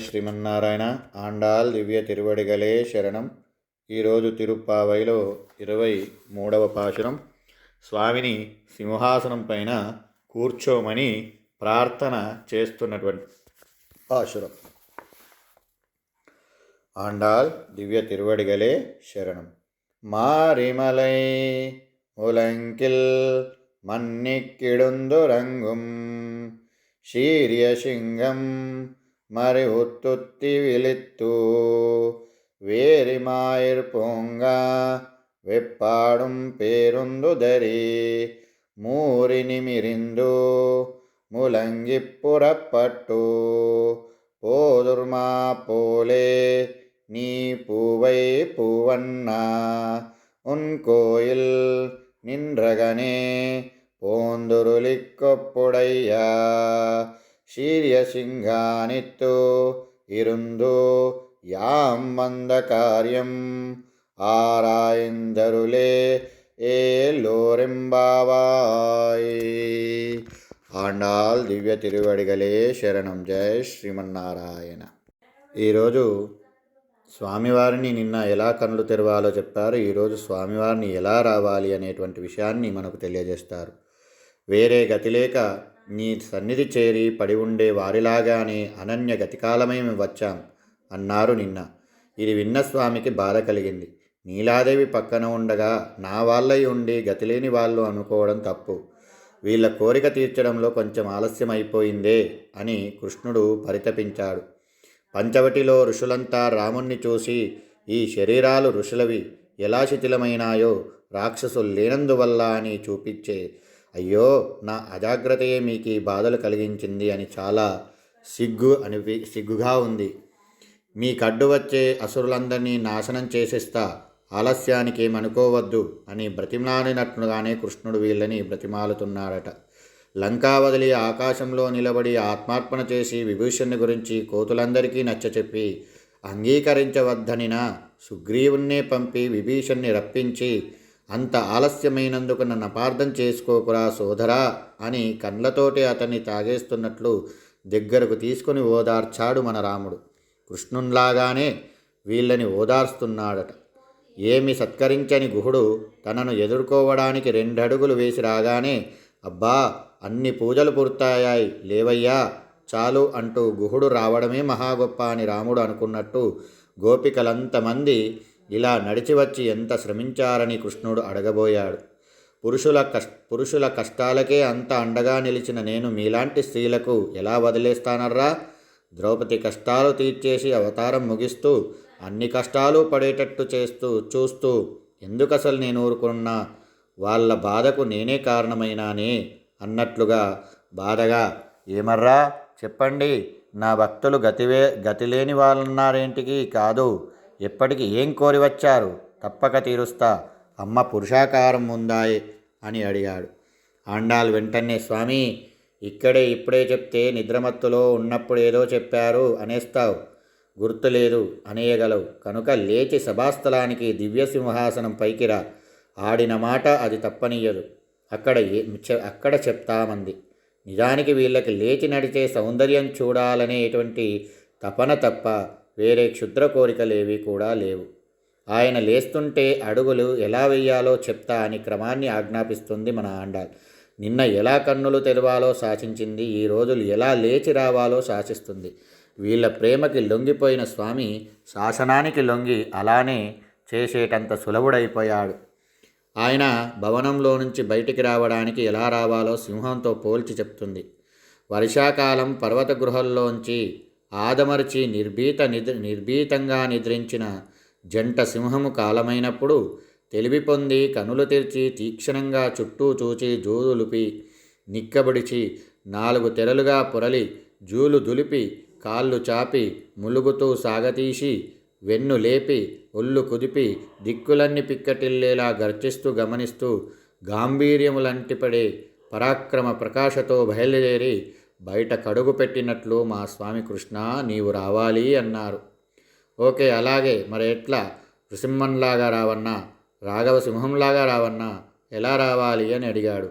శ్రీమన్నారాయణ ఆండాల్ దివ్య తిరువడిగలే శరణం. ఈరోజు తిరుప్పావైలో ఇరవై మూడవ పాశురం. స్వామిని సింహాసనం పైన కూర్చోమని ప్రార్థన చేస్తున్నటువంటి పాశురం. ఆండాల్ దివ్య తిరువడిగలే శరణం. మారిమలై ఉలంకిల్ మన్నిక్కిడుందు రంగుం శీర్యశింగం മറിവുത്തുത്തി വിളിത്തു. വേരിമായിർ പൊങ്ക വെപ്പാടും പേരുന്തുതരി. മൂറിനിമിരിന്തു മുലങ്കിപ്പുറപ്പെട്ടു. പോതുർമാ പോലെ നീ പൂവൈ പൂവണ്ണ. ഉൻ കോയിൽ നിൻറകനെ പോന്തുരുളിക്കൊപ്പുടയ്യ. శీర్యసింహానిత్తు ఇరుందు యాం మంద కార్యం ఆరాయిందరులే ఏ లోరింబావాయ్ ఆండాల్ దివ్య తిరువడిగలే శరణం జయ శ్రీమన్నారాయణ ఈరోజు స్వామివారిని నిన్న ఎలా కనులు తెరవాలో చెప్పారు ఈరోజు స్వామివారిని ఎలా రావాలి అనేటువంటి విషయాన్ని మనకు తెలియజేస్తారు. వేరే గతి లేక నీ సన్నిధి చేరి పడి ఉండే వారిలాగానే అనన్య గతికాలమే మేము వచ్చాం? అన్నారు నిన్న. ఇది విన్న స్వామికి బాధ కలిగింది. నీలాదేవి పక్కన ఉండగా నా వాళ్ళై ఉండి గతిలేని వాళ్ళు అనుకోవడం తప్పు. వీళ్ళ కోరిక తీర్చడంలో కొంచెం ఆలస్యం అయిపోయిందే అని కృష్ణుడు పరితపించాడు. పంచవటిలో ఋషులంతా రాముణ్ణి చూసి ఈ శరీరాలు ఋషులవి. ఎలా శిథిలమైనాయో? రాక్షసులు లేనందువల్ల అని చూపించే అయ్యో నా అజాగ్రత్తయే మీకు ఈ బాధలు కలిగించింది అని చాలా సిగ్గు అనిపి సిగ్గుగా ఉంది. మీ కడ్డు వచ్చే అసురులందరినీ నాశనం చేసేస్తా ఆలస్యానికి ఏమనుకోవద్దు అని బ్రతిమాలినట్లుగానే కృష్ణుడు వీళ్ళని బ్రతిమాలుతున్నాడట లంకా వదిలి ఆకాశంలో నిలబడి ఆత్మార్పణ చేసి విభూషణ్ గురించి కోతులందరికీ నచ్చచెప్పి అంగీకరించవద్దనినా సుగ్రీవుణ్ణే పంపి విభీషణ్ణి రప్పించి అంత ఆలస్యమైనందుకు నన్ను అపార్థం చేసుకోకురా సోదరా అని కండ్లతోటి అతన్ని తాగేస్తున్నట్లు దగ్గరకు తీసుకుని ఓదార్చాడు మన రాముడు. కృష్ణునిలాగానే వీళ్ళని ఓదార్స్తున్నాడట. ఏమి సత్కరించని గుహుడు తనను ఎదుర్కోవడానికి రెండడుగులు వేసి రాగానే అబ్బా అన్ని పూజలు పూర్తయ్యాయి లేవయ్యా చాలు అంటూ గుహుడు రావడమే మహాగొప్ప అని రాముడు అనుకున్నట్టు గోపికలంతమంది ఇలా నడిచి వచ్చి ఎంత శ్రమించారని కృష్ణుడు అడగబోయాడు. పురుషుల కష్ పురుషుల కష్టాలకే అంత అండగా నిలిచిన నేను మీలాంటి స్త్రీలకు ఎలా వదిలేస్తానర్రా? ద్రౌపది కష్టాలు తీర్చేసి అవతారం ముగిస్తూ అన్ని కష్టాలు పడేటట్టు చేస్తూ చూస్తూ ఎందుకు అసలు నేను ఊరుకున్నా? వాళ్ళ బాధకు నేనే కారణమైనానే? అన్నట్లుగా బాధగా ఏమర్రా? చెప్పండి నా భక్తులు గతివే గతిలేని వాళ్ళన్నారేంటికి? కాదు ఎప్పటికి ఏం కోరి వచ్చారు? తప్పక తీరుస్తా. అమ్మ పురుషాకారం ఉందాయి అని అడిగాడు. ఆండాల్ వెంటనే స్వామి ఇక్కడే ఇప్పుడే చెప్తే నిద్రమత్తులో ఉన్నప్పుడు ఏదో చెప్పారు అనేస్తావు. గుర్తులేదు అనేయగలవు. కనుక లేచి సభాస్థలానికి దివ్య సింహాసనం ఆడిన మాట అది తప్పనీయదు అక్కడ అక్కడ చెప్తామంది. నిజానికి వీళ్ళకి లేచి నడిచే సౌందర్యం చూడాలనేటువంటి తపన తప్ప వేరే క్షుద్ర కోరికలేవి కూడా లేవు. ఆయన లేస్తుంటే అడుగులు ఎలా వెయ్యాలో చెప్తా అని క్రమాన్ని ఆజ్ఞాపిస్తుంది మన ఆండాల్. నిన్న ఎలా కన్నులు తెరవాలో శాసించింది ఈ రోజులు ఎలా లేచి రావాలో శాసిస్తుంది. వీళ్ళ ప్రేమకి లొంగిపోయిన స్వామి శాసనానికి లొంగి అలానే చేసేటంత సులభుడైపోయాడు. ఆయన భవనంలో నుంచి బయటికి రావడానికి ఎలా రావాలో సింహంతో పోల్చి చెప్తుంది. వర్షాకాలం పర్వత గృహంలోంచి ఆదమరిచి నిర్భీత నిద్ర నిర్భీతంగా నిద్రించిన జంట సింహము కాలమైనప్పుడు తెలివి పొంది కనులు తెరిచి తీక్షణంగా చుట్టూ చూచి జూదులుపి నిక్కబడిచి నాలుగు తెరలుగా పొరలి జూలు దులిపి కాళ్ళు చాపి ములుగుతూ సాగతీసి వెన్ను లేపి ఒళ్ళు కుదిపి దిక్కులన్నీ పిక్కటిల్లేలా గర్జిస్తూ గమనిస్తూ గాంభీర్యములంటిపడే పరాక్రమ ప్రకాశతో బయలుదేరి బయట కడుగు పెట్టినట్లు మా స్వామి కృష్ణ నీవు రావాలి అన్నారు. ఓకే అలాగే. మరి ఎట్లా? నృసింహంలాగా రావన్నా? రాఘవ సింహంలాగా రావన్నా? ఎలా రావాలి అని అడిగాడు.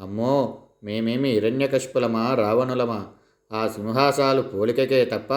అమ్మో మేమేమి హిరణ్యకశిపులమా రావణులమా? ఆ సింహాసాలు పోలికకే తప్ప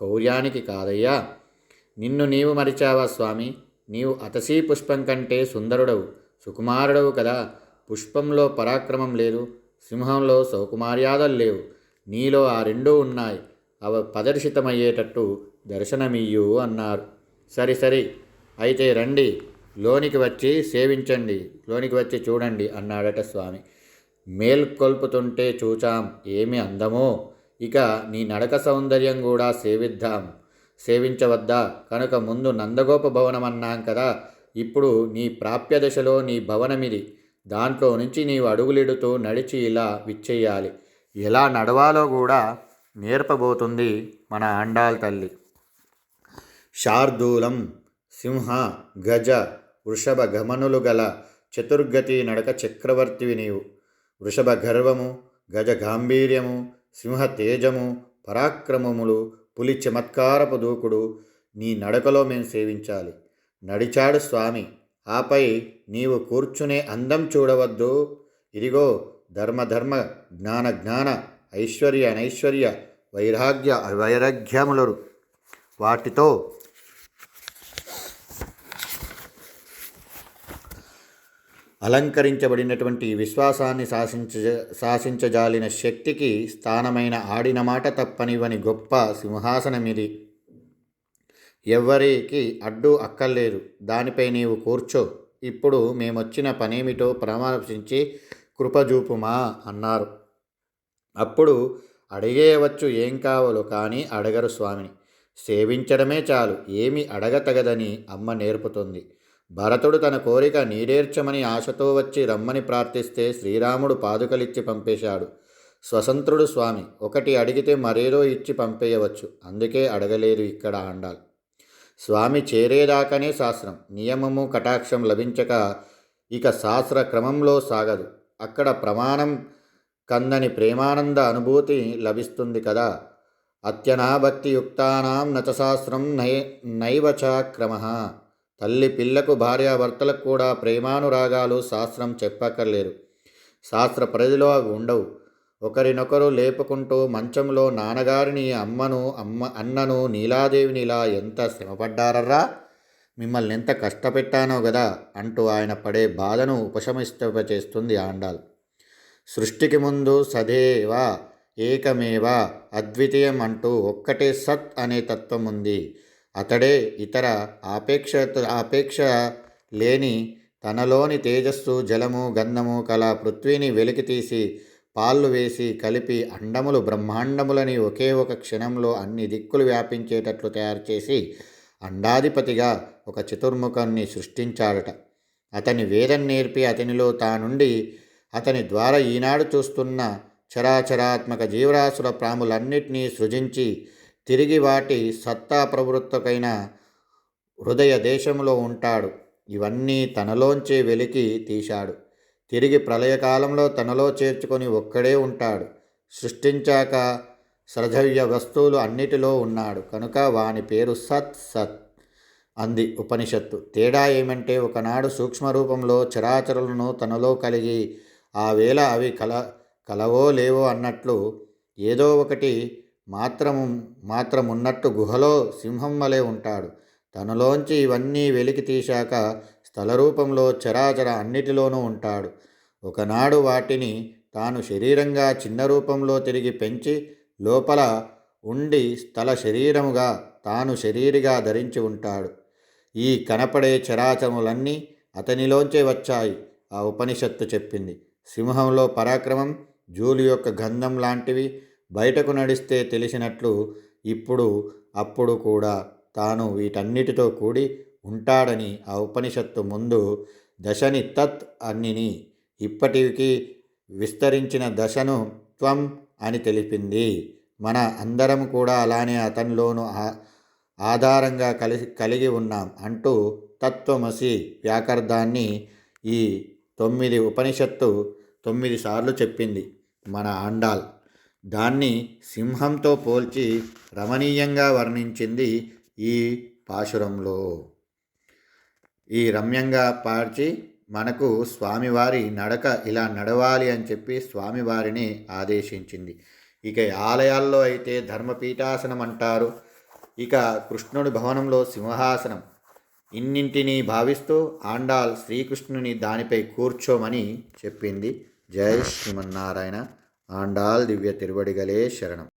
కౌర్యానికి కాదయ్యా. నిన్ను నీవు మరిచావా స్వామి? నీవు అతసీ పుష్పం కంటే సుందరుడవు సుకుమారుడవు కదా. పుష్పంలో పరాక్రమం లేదు సింహంలో సౌకుమార్యాదలు లేవు. నీలో ఆ రెండూ ఉన్నాయి. అవ ప్రదర్శితమయ్యేటట్టు దర్శనమియ్యు అన్నారు. సరి సరి. అయితే రండి. లోనికి వచ్చి సేవించండి. లోనికి వచ్చి చూడండి అన్నాడట స్వామి. మేల్కొల్పుతుంటే చూచాం. ఏమి అందమో. ఇక నీ నడక సౌందర్యం కూడా సేవిద్దాం. సేవించవద్దా? కనుక ముందు నందగోప భవనం అన్నాం కదా. ఇప్పుడు నీ ప్రాప్య దశలో నీ భవనమిది. దాంట్లో నుంచి నీవు అడుగులిడుతూ నడిచి ఇలా విచ్చేయాలి. ఎలా నడవాలో కూడా నేర్పబోతుంది మన అండాల్ తల్లి. శార్దూలం సింహ గజ వృషభ గమనులు గల చతుర్గతి నడక చక్రవర్తివి నీవు. వృషభ గర్వము గజ గాంభీర్యము సింహ తేజము పరాక్రమములు పులి చమత్కారపు దూకుడు నీ నడకలో మేము సేవించాలి. నడిచాడు స్వామి ఆపై నీవు కూర్చునే అందం చూడవద్దు. ఇదిగో ధర్మధర్మ జ్ఞాన జ్ఞాన ఐశ్వర్య అనైశ్వర్య వైరాగ్య వైరాగ్యములు వాటితో అలంకరించబడినటువంటి విశ్వాసాన్ని శాసించ శాసించజాలిన శక్తికి స్థానమైన ఆడిన మాట తప్పనివని గొప్ప సింహాసనమిది. ఎవ్వరికి అడ్డు అక్కర్లేదు. దానిపై నీవు కూర్చో. ఇప్పుడు మేమొచ్చిన పనేమిటో పరామర్శించి కృపజూపుమా? అన్నారు. అప్పుడు అడిగేయవచ్చు ఏం కావాలో కానీ అడగరు స్వామిని. సేవించడమే చాలు ఏమి అడగతగదని అమ్మ నేర్పుతుంది. భరతుడు తన కోరిక నీరేర్చమని ఆశతో వచ్చి రమ్మని ప్రార్థిస్తే శ్రీరాముడు పాదుకలిచ్చి పంపేశాడు. స్వతంత్రుడు స్వామి ఒకటి అడిగితే మరేదో ఇచ్చి పంపేయవచ్చు అందుకే అడగలేదు ఇక్కడ ఆండాల్. స్వామి చేరేదాకనే శాస్త్రం నియమము కటాక్షం లభించక ఇక శాస్త్ర క్రమంలో సాగదు. అక్కడ ప్రమాణం కందని ప్రేమానంద అనుభూతి లభిస్తుంది కదా. అత్యనాభక్తియుక్తానాం నచశాస్త్రం నై నైవచ క్రమ తల్లి పిల్లకు భార్యాభర్తలకు కూడా ప్రేమానురాగాలు శాస్త్రం చెప్పక్కర్లేరు శాస్త్ర పరిధిలో అవి ఉండవు. ఒకరినొకరు లేపుకుంటూ మంచంలో నాన్నగారిని అమ్మను అమ్మ అన్నను నీలాదేవిని ఇలా ఎంత శ్రమపడ్డారర్రా? మిమ్మల్ని ఎంత కష్టపెట్టానో కదా అంటూ ఆయన పడే బాధను ఉపశమిస్తపచేస్తుంది ఆండాల్ సృష్టికి ముందు సదేవా ఏకమేవ అద్వితీయం అంటూ ఒక్కటే సత్ అనే తత్వం ఉంది అతడే ఇతర ఆపేక్ష ఆపేక్ష లేని తనలోని తేజస్సు జలము గంధము కల పృథ్వీని వెలికితీసి పాళ్ళు వేసి కలిపి అండములు బ్రహ్మాండములని ఒకే ఒక క్షణంలో అన్ని దిక్కులు వ్యాపించేటట్లు తయారు చేసి అండాధిపతిగా ఒక చతుర్ముఖాన్ని సృష్టించాడట. అతని వేదం నేర్పి అతనిలో తానుండి అతని ద్వారా ఈనాడు చూస్తున్న చరాచరాత్మక జీవరాశుల ప్రాములన్నిటినీ సృజించి తిరిగి వాటి సత్తా ప్రవృత్తకైన హృదయ దేశంలో ఉంటాడు. ఇవన్నీ తనలోంచే వెలికి తీశాడు. తిరిగి ప్రళయకాలంలో తనలో చేర్చుకొని ఒక్కడే ఉంటాడు. సృష్టించాక సృజవ్య వస్తువులు అన్నిటిలో ఉన్నాడు. కనుక వాని పేరు సత్ సత్ అంది ఉపనిషత్తు. తేడా ఏమంటే ఒకనాడు సూక్ష్మరూపంలో చరాచరులను తనలో కలిగి ఆ వేళ అవి కల కలవో లేవో అన్నట్లు ఏదో ఒకటి మాత్రము మాత్రమున్నట్టు గుహలో సింహం వలె ఉంటాడు. తనలోంచి ఇవన్నీ వెలికి తీశాక స్థలరూపంలో చరాచర అన్నిటిలోనూ ఉంటాడు. ఒకనాడు వాటిని తాను శరీరంగా చిన్న రూపంలో తిరిగి పెంచి లోపల ఉండి స్థల శరీరముగా తాను శరీరిగా ధరించి ఉంటాడు. ఈ కనపడే చరాచములన్నీ అతనిలోంచే వచ్చాయి ఆ ఉపనిషత్తు చెప్పింది. సింహంలో పరాక్రమం జూలు యొక్క గంధం లాంటివి బయటకు నడిస్తే తెలిసినట్లు ఇప్పుడు అప్పుడు కూడా తాను వీటన్నిటితో కూడి ఉంటాడని ఆ ఉపనిషత్తు ముందు దశని తత్ అన్నిని ఇప్పటికి విస్తరించిన దశను త్వం అని తెలిపింది. మన అందరం కూడా అలానే అతనిలోను ఆధారంగా కలిసి కలిగి ఉన్నాం అంటూ తత్వమసి వ్యాకర్దాన్ని ఈ తొమ్మిది ఉపనిషత్తు తొమ్మిది సార్లు చెప్పింది మన ఆండాల్. దాన్ని సింహంతో పోల్చి రమణీయంగా వర్ణించింది ఈ పాశురంలో. ఈ రమ్యంగా పార్చి మనకు స్వామివారి నడక ఇలా నడవాలి అని చెప్పి స్వామివారిని ఆదేశించింది. ఇక ఆలయాల్లో అయితే ధర్మపీఠాసనం అంటారు. ఇక కృష్ణుడి భవనంలో సింహాసనం. ఇన్నింటినీ భావిస్తూ ఆండాల్ శ్రీకృష్ణుని దానిపై కూర్చోమని చెప్పింది. జై శ్రీమన్నారాయణ. ఆండాల్ దివ్య తిరువడిగలే శరణం.